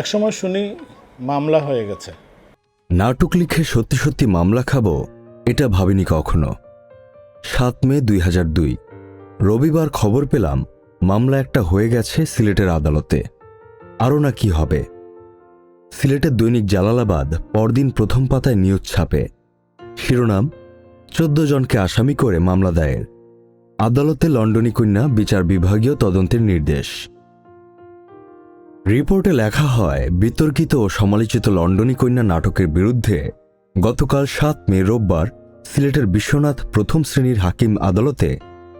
একসময় শুনি মামলা হয়ে গেছে। নাটক লিখে সত্যি সত্যি মামলা খাব, এটা ভাবিনি কখনো। সাত মে দুই হাজার দুই, রবিবার খবর পেলাম মামলা একটা হয়ে গেছে সিলেটের আদালতে। আরও না কি হবে? সিলেটের দৈনিক জালালাবাদ পরদিন প্রথম পাতায় নিউজ ছাপে। শিরোনাম, চোদ্দ জনকে আসামি করে মামলা দায়ের। আদালতে লন্ডনী কন্যা বিচার বিভাগীয় তদন্তের নির্দেশ। রিপোর্টে লেখা হয়, বিতর্কিত ও সমালোচিত লন্ডনী কন্যা নাটকের বিরুদ্ধে গতকাল সাত মে রোববার সিলেটের বিশ্বনাথ প্রথম শ্রেণির হাকিম আদালতে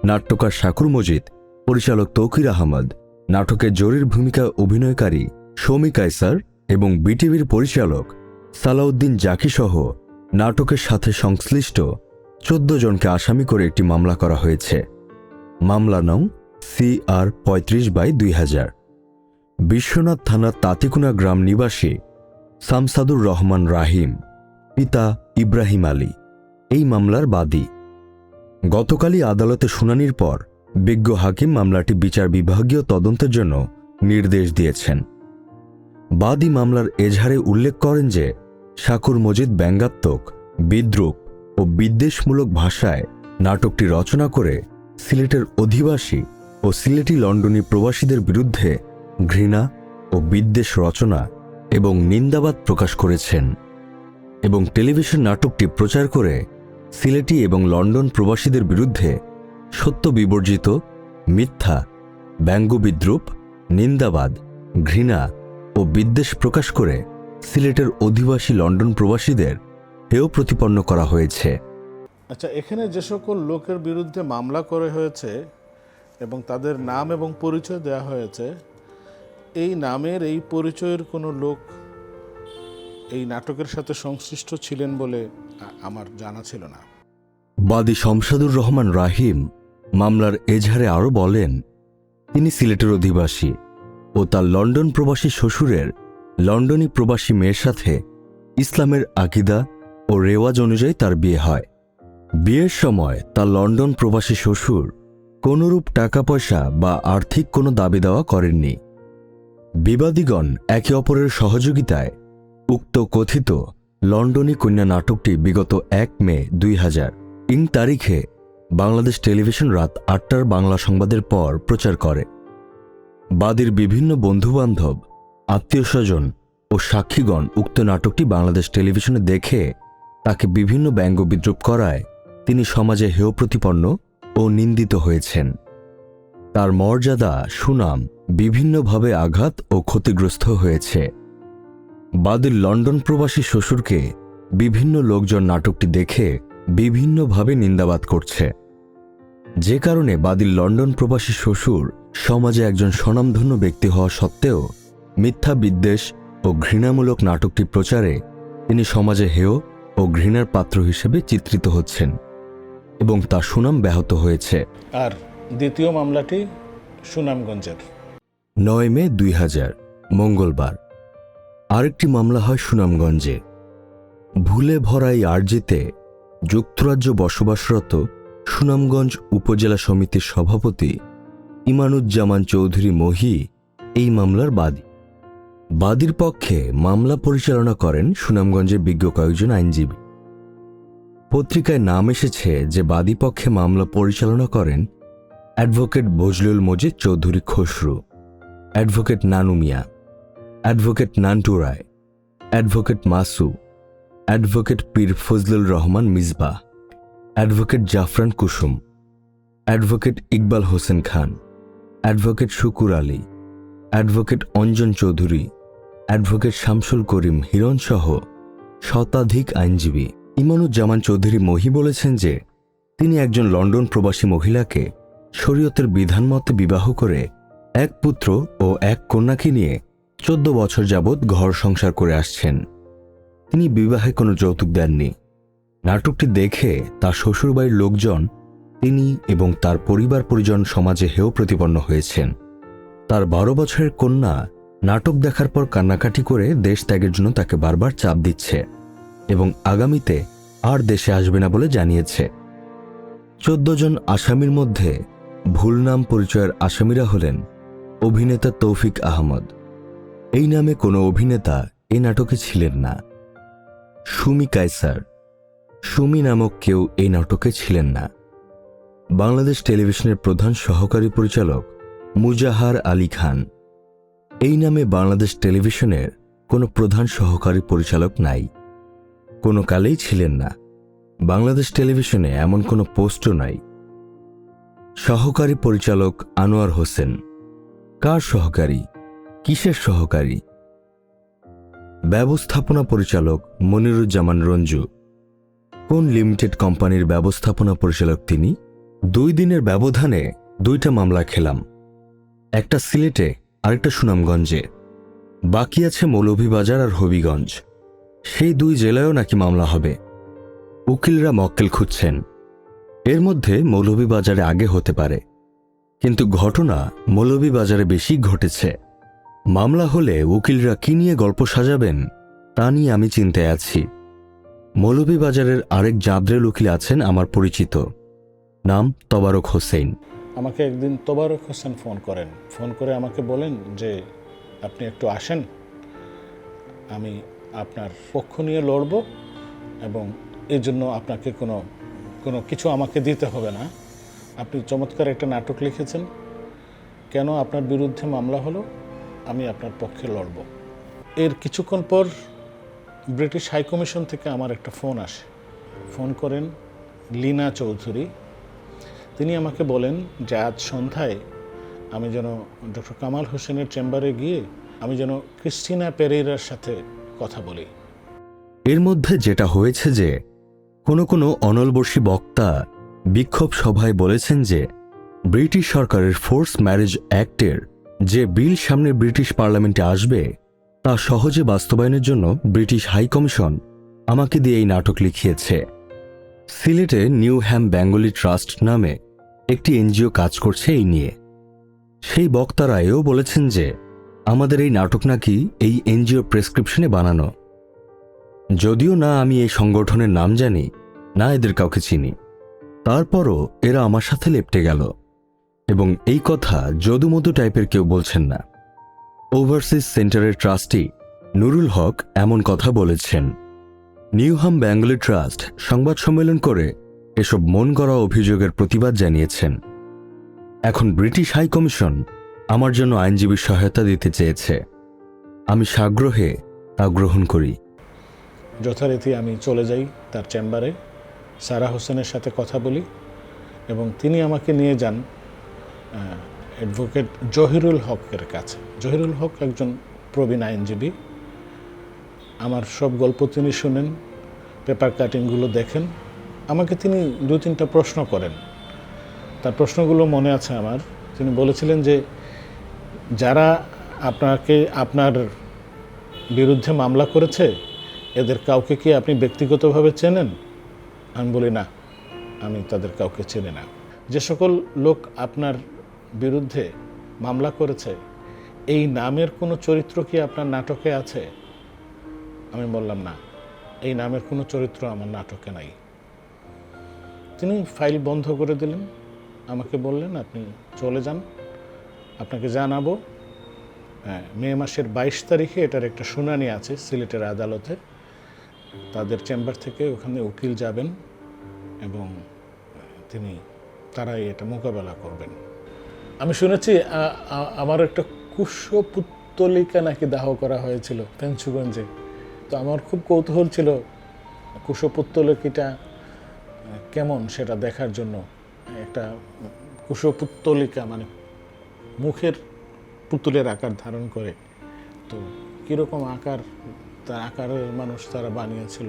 নাট্যকার শাকুর মজিদ, পরিচালক তৌকির আহমদ, নাটকের জরির ভূমিকায় অভিনয়কারী সৌমি কায়সার এবং বিটিভির পরিচালক সালাউদ্দিন জাকিসহ নাটকের সাথে সংশ্লিষ্ট চোদ্দ জনকে আসামি করে একটি মামলা করা হয়েছে। মামলা নং সি আর পঁয়ত্রিশ বাই দুই হাজার। বিশ্বনাথ থানার তাতিকুনা গ্রাম নিবাসী সামসাদুর রহমান রাহিম, পিতা ইব্রাহিম আলী। এই মামলার বাদী। গতকালই আদালতে শুনানির পর বিজ্ঞ হাকিম মামলাটি বিচার বিভাগীয় তদন্তের জন্য নির্দেশ দিয়েছেন। বাদী মামলার এজাহারে উল্লেখ করেন যে, শাকুর মজিদ ব্যঙ্গাত্মক, বিদ্রুপ ও বিদ্বেষমূলক ভাষায় নাটকটি রচনা করে সিলেটের অধিবাসী ও সিলেটি লন্ডনী প্রবাসীদের বিরুদ্ধে ঘৃণা ও বিদ্বেষ রচনা এবং নিন্দাবাদ প্রকাশ করেছেন এবং টেলিভিশন নাটকটি প্রচার করে সিলেটি এবং লন্ডন প্রবাসীদের বিরুদ্ধে সত্য বিবর্জিত, মিথ্যা ব্যঙ্গবিদ্রুপ নিন্দাবাদ, ঘৃণা ও বিদ্বেষ প্রকাশ করে সিলেটের অধিবাসী লন্ডন প্রবাসীদের হেয় প্রতিপন্ন করা হয়েছে। আচ্ছা এখানে যে সকল লোকের বিরুদ্ধে মামলা করে হয়েছে এবং তাদের নাম এবং পরিচয় দেওয়া হয়েছে এই নামের এই পরিচয়ের কোনো লোক এই নাটকের সাথে সংশ্লিষ্ট ছিলেন বলে আমার জানা ছিল না। বাদী শমশাদুর রহমান রাহিম মামলার এজাহারে আরও বলেন, তিনি সিলেটের অধিবাসী ও তার লন্ডন প্রবাসী শ্বশুরের লন্ডনী প্রবাসী মেয়ের সাথে ইসলামের আকিদা ও রেওয়াজ অনুযায়ী তার বিয়ে হয়। বিয়ের সময় তার লন্ডন প্রবাসী শ্বশুর কোনরূপ টাকা পয়সা বা আর্থিক কোনো দাবি দেওয়া করেননি। বিবাদীগণ একে অপরের সহযোগিতায় উক্ত কথিত লন্ডনী কন্যা নাটকটি বিগত এক মে দুই হাজার ইং তারিখে বাংলাদেশ টেলিভিশন রাত আটটার বাংলা সংবাদের পর প্রচার করে। বাদীর বিভিন্ন বন্ধুবান্ধব, আত্মীয় স্বজন ও সাক্ষীগণ উক্ত নাটকটি বাংলাদেশ টেলিভিশনে দেখে তাকে বিভিন্ন ব্যঙ্গ বিদ্রুপ করায় তিনি সমাজে হেয় প্রতিপন্ন ও নিন্দিত হয়েছেন। তার মর্যাদা, সুনাম বিভিন্নভাবে আঘাত ও ক্ষতিগ্রস্ত হয়েছে। বাদীর লন্ডন প্রবাসী শ্বশুরকে বিভিন্ন লোকজন নাটকটি দেখে বিভিন্নভাবে নিন্দাবাদ করছে। যে কারণে বাদীর লন্ডন প্রবাসী শ্বশুর সমাজে একজন স্বনামধন্য ব্যক্তি হওয়া সত্ত্বেও মিথ্যা বিদ্বেষ ও ঘৃণামূলক নাটকটি প্রচারে তিনি সমাজে হেয় ও ঘৃণার পাত্র হিসেবে চিত্রিত হচ্ছেন এবং তার সুনাম ব্যাহত হয়েছে। আর দ্বিতীয় মামলাটি সুনামগঞ্জের। নয় মে দুই হাজার, মঙ্গলবার। আরেকটি মামলা হয় সুনামগঞ্জে। ভুলে ভরাই আরজিতে যুক্তরাজ্য বসবাসরত সুনামগঞ্জ উপজেলা সমিতির সভাপতি ইমানুজ্জামান চৌধুরী মহি এই মামলার বাদী। বাদীর পক্ষে মামলা পরিচালনা করেন সুনামগঞ্জের বিজ্ঞ কয়েকজন আইনজীবী। পত্রিকায় নাম এসেছে যে বাদী পক্ষে মামলা পরিচালনা করেন advocate Bazlul Majid Chowdhury Khasru, advocate Nanu Mia, advocate Nantu Roy, advocate Masu, advocate Pir Fazlul Rahman Misba advocate Jafran Kusum, advocate Iqbal Hossain Khan, advocate Shukur Ali, advocate Anjan Chowdhury, advocate Shamsul Karim হিরণসহ শতাধিক আইনজীবী। ইমানুজ্জামান চৌধুরী মহি বলেছেন যে, তিনি একজন London প্রবাসী মহিলাকে শরীয়তের বিধান মতে বিবাহ করে এক পুত্র ও এক কন্যাকে নিয়ে চোদ্দ বছর যাবৎ ঘর সংসার করে আসছেন। তিনি বিবাহে কোনো যৌতুক দেননি। নাটকটি দেখে তার শ্বশুরবাড়ির লোকজন, তিনি এবং তার পরিবার পরিজন সমাজে হেয় প্রতিপন্ন হয়েছেন। তার বারো বছরের কন্যা নাটক দেখার পর কান্নাকাটি করে দেশ ত্যাগের জন্য তাকে বারবার চাপ দিচ্ছে এবং আগামীতে আর দেশে আসবে না বলে জানিয়েছে। চোদ্দ জন আসামির মধ্যে ভুল নাম পরিচয়ের আসামিরা হলেন অভিনেতা তৌফিক আহমদ। এই নামে কোনো অভিনেতা এ নাটকে ছিলেন না। সুমি কায়সার, সুমি নামক কেউ এই নাটকে ছিলেন না। বাংলাদেশ টেলিভিশনের প্রধান সহকারী পরিচালক মুজাহার আলী খান। এই নামে বাংলাদেশ টেলিভিশনের কোনো প্রধান সহকারী পরিচালক নাই। কোনো কালেই ছিলেন না। বাংলাদেশ টেলিভিশনে এমন কোনো পোস্টও নাই। সহকারী পরিচালক আনোয়ার হোসেন। কার সহকারী? কিসের সহকারী? ব্যবস্থাপনা পরিচালক মনিরুজ্জামান রঞ্জু। কোন লিমিটেড কোম্পানির ব্যবস্থাপনা পরিচালক তিনি? দুই দিনের ব্যবধানে দুইটা মামলা খেলাম। একটা সিলেটে, আরেকটা সুনামগঞ্জে। বাকি আছে মৌলভীবাজার আর হবিগঞ্জ। সেই দুই জেলায়ও নাকি মামলা হবে। উকিলরা মক্কেল খুঁজছেন। এর মধ্যে মৌলভীবাজারে আগে হতে পারে। কিন্তু ঘটনা মৌলভীবাজারে বেশি ঘটেছে। মামলা হলে উকিলরা কি নিয়ে গল্প সাজাবেন, তা নিয়ে আমি চিন্তায় আছি। মৌলভীবাজারের আরেক জাবরেল উকিল আছেন আমার পরিচিত। নাম তবারক হোসেন। আমাকে একদিন তোবারক হোসেন ফোন করেন। ফোন করে আমাকে বলেন যে, আপনি একটু আসেন। আমি আপনার পক্ষ নিয়ে লড়ব এবং এই জন্য আপনাকে কোনো কোনো কিছু আমাকে দিতে হবে না। আপনি চমৎকার একটা নাটক লিখেছেন। কেন আপনার বিরুদ্ধে মামলা হলো? আমি আপনার পক্ষে লড়ব। এর কিছুক্ষণ পর ব্রিটিশ হাইকমিশন থেকে আমার একটা ফোন আসে। ফোন করেন লীনা চৌধুরী। তিনি আমাকে বলেন যে, আজ সন্ধ্যায় আমি যেন ডক্টর কামাল হোসেনের চেম্বারে গিয়ে আমি যেন ক্রিস্টিনা পেরেরার সাথে কথা বলি। এর মধ্যে যেটা হয়েছে যে কোনো কোনো অনলবর্ষী বক্তা বিক্ষোভ সভায় বলেছেন যে, ব্রিটিশ সরকারের ফোর্স ম্যারেজ অ্যাক্টের যে বিল সামনে ব্রিটিশ পার্লামেন্টে আসবে, তা সহজে বাস্তবায়নের জন্য ব্রিটিশ হাই কমিশন আমাকে দিয়ে এই নাটক লিখিয়েছে। সিলেটে নিউ হ্যাম বেঙ্গলি ট্রাস্ট নামে একটি এনজিও কাজ করছে এই নিয়ে। সেই বক্তারা এও বলেছেন যে, আমাদের এই নাটক নাকি এই এনজিও প্রেসক্রিপশনে বানানো। যদিও না আমি এই সংগঠনের নাম জানি, না এদের কাউকে চিনি। তারপরও এরা আমার সাথে লেপটে গেল। এবং এই কথা যদুমধু টাইপের কেউ বলছেন না। ওভারসিজ সেন্টারের ট্রাস্টি নুরুল হক এমন কথা বলেছেন। নিউহাম বেঙ্গলি ট্রাস্ট সংবাদ সম্মেলন করে এসব মন করা অভিযোগের প্রতিবাদ জানিয়েছেন। এখন ব্রিটিশ হাই কমিশন আমার জন্য আইনজীবী সহায়তা দিতে চেয়েছে। আমি সাগ্রহে তা গ্রহণ করি। যথারীতি আমি চলে যাই তার চেম্বারে, সারা হোসেনের সাথে কথা বলি এবং তিনি আমাকে নিয়ে যান অ্যাডভোকেট জহিরুল হকের কাছে। জহিরুল হক একজন প্রবীণ আইনজীবী। আমার সব গল্প তিনি শুনেন পেপার কাটিংগুলো দেখেন। আমাকে তিনি দু তিনটা প্রশ্ন করেন। তার প্রশ্নগুলো মনে আছে আমার। তিনি বলেছিলেন যে, যারা আপনাকে, আপনার বিরুদ্ধে মামলা করেছে এদের কাউকে কি আপনি ব্যক্তিগতভাবে চেনেন? আমি বলি, না, আমি তাদের কাউকে চিনি না। যে সকল লোক আপনার বিরুদ্ধে মামলা করেছে, এই নামের কোনো চরিত্র কি আপনার নাটকে আছে? আমি বললাম, না, এই নামের কোনো চরিত্র আমার নাটকে নাই। তিনি ফাইল বন্ধ করে দিলেন। আমাকে বললেন, আপনি চলে যান, আপনাকে জানাব। হ্যাঁ মে মাসের বাইশ তারিখে এটার একটা শুনানি আছে সিলেটের আদালতে। তাদের চেম্বার থেকে ওখানে উকিল যাবেন এবং তিনি তারাই এটা মোকাবেলা করবেন। আমি শুনেছি আমার একটা কুশপুত্তলিকা নাকি দাহ করা হয়েছিল পেঞ্চুগঞ্জে তো আমার খুব কৌতূহল ছিল কুশপুত্তলিকাটা কেমন সেটা দেখার জন্য। একটা কুশপুত্তলিকা মানে মুখের পুতুলের আকার ধারণ করে। তো কীরকম আকার তার আকারের মানুষ তারা বানিয়েছিল।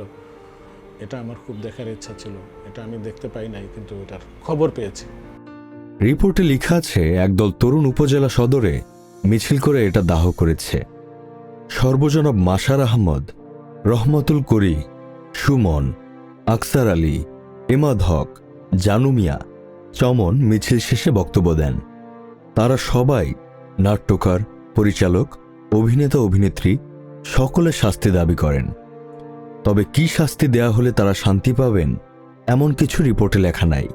এটা আমার খুব দেখার ইচ্ছা ছিল। এটা আমি দেখতে পাই নাই, কিন্তু এটার খবর পেয়েছি। রিপোর্টে লেখা আছে, একদল তরুণ উপজেলা সদরে মিছিল করে এটা দাহ করেছে। সর্বজনব মাসার আহমদ, রহমতুল করি, সুমন, আকসার আলী, এমাদ হক জানুমিয়া চমন মিছিল শেষে বক্তব্য দেন। তারা সবাই নাট্যকার, পরিচালক, অভিনেতা, অভিনেত্রী সকলে শাস্তি দাবি করেন। তবে কি শাস্তি দেয়া হলে তারা শান্তি পাবেন, এমন কিছু রিপোর্টে লেখা নাই।